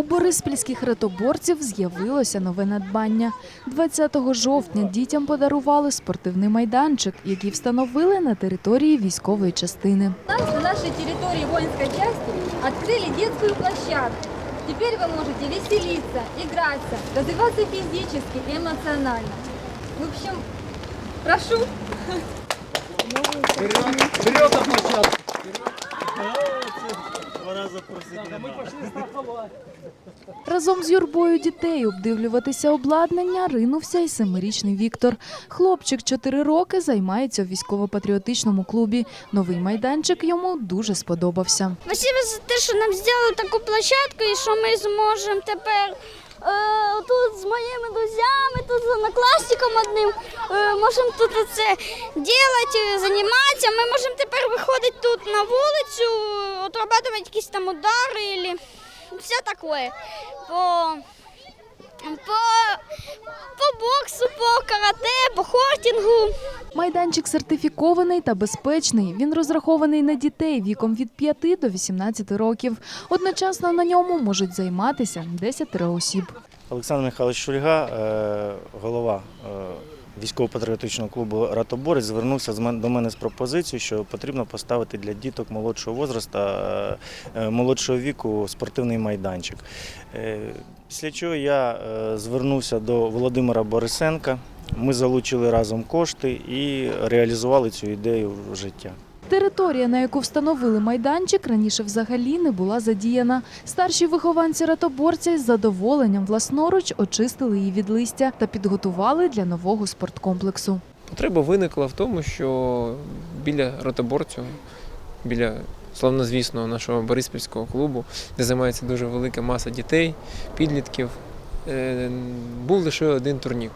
У бориспільських ратоборців з'явилося нове надбання. 20 жовтня дітям подарували спортивний майданчик, який встановили на території військової частини. У нас на нашей территории воинской части открыли детскую площадку. Теперь вы можете веселиться, играться, развиваться физически и эмоционально. В общем, прошу. Вперед на площадку! Разом з юрбою дітей обдивлюватися обладнання ринувся і семирічний Віктор. Хлопчик 4 роки займається у військово-патріотичному клубі. Новий майданчик йому дуже сподобався. Спасибо за те, що нам зробили таку площадку і що ми зможемо тепер е, тут з моїми друзями, тут з однокласником одним, можемо тут це робити, займатися. Ми можемо тепер виходити тут на вулицю, отрабатувати якісь там удари, або все таке. По, по, по боксу, по карате, по хортингу. Майданчик сертифікований та безпечний. Він розрахований на дітей віком від 5 до 18 років. Одночасно на ньому можуть займатися 10 осіб. Олександр Михайлович Шульга, е, голова е, військово-патріотичного клубу Ратоборець, звернувся до мене з пропозицією, що потрібно поставити для діток молодшого возрасту, е, е, молодшого віку спортивний майданчик. Е, Після чого я звернувся до Володимира Борисенка. Ми залучили разом кошти і реалізували цю ідею в життя. Територія, на яку встановили майданчик, раніше взагалі не була задіяна. Старші вихованці ратоборця із задоволенням власноруч очистили її від листя та підготували для нового спорткомплексу. Потреба виникла в тому, що біля ротоборцю, біля славнозвісного нашого Бориспільського клубу, де займається дуже велика маса дітей, підлітків, е, був лише один турнік.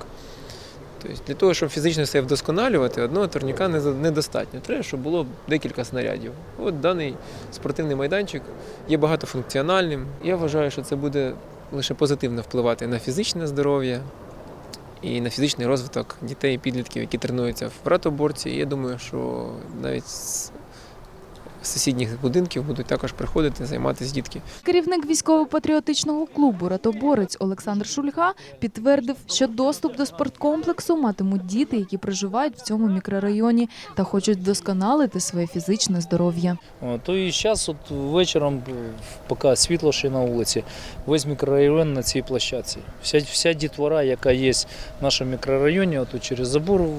Тобто для того, щоб фізично себе вдосконалювати, одного турніка недостатньо. Треба, щоб було декілька снарядів. От даний спортивний майданчик є багатофункціональним. Я вважаю, що це буде лише позитивно впливати на фізичне здоров'я, і на фізичний розвиток дітей і підлітків, які тренуються в ратоборці. І я думаю, що навіть сусідніх будинків будуть також приходити займатися дітки. Керівник військово-патріотичного клубу Ратоборець Олександр Шульга підтвердив, що доступ до спорткомплексу матимуть діти, які проживають в цьому мікрорайоні та хочуть вдосконалити своє фізичне здоров'я. То і зараз от вечором, е, поки світло ще на вулиці, весь мікрорайон на цій площадці. Вся, вся дітвора, яка є в нашому мікрорайоні, от через забор в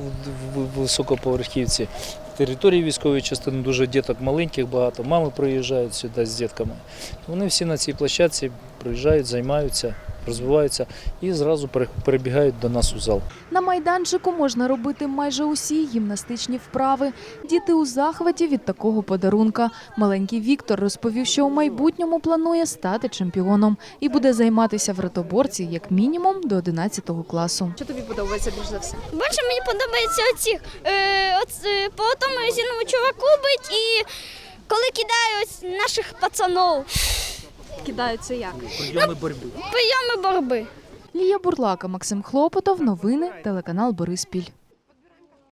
високоповерхівці, території військової частини дуже діток маленьких багато, мами приїжджають сюди з дітками. Вони всі на цій площадці приїжджають, займаються, розвиваються і зразу пере- перебігають до нас у зал. На майданчику можна робити майже усі гімнастичні вправи. Діти у захваті від такого подарунка. Маленький Віктор розповів, що у майбутньому планує стати чемпіоном і буде займатися в ратоборці як мінімум до 11 класу. Що тобі подобається більш за все? Більше мені подобається оці, е, от, е, по тому чуваку бить і коли кидають наших пацанов Кидаються як? Прийоми боротьби. прийоми боротьби. Лія Бурлака, Максим Хлопотов. Новини телеканал Бориспіль.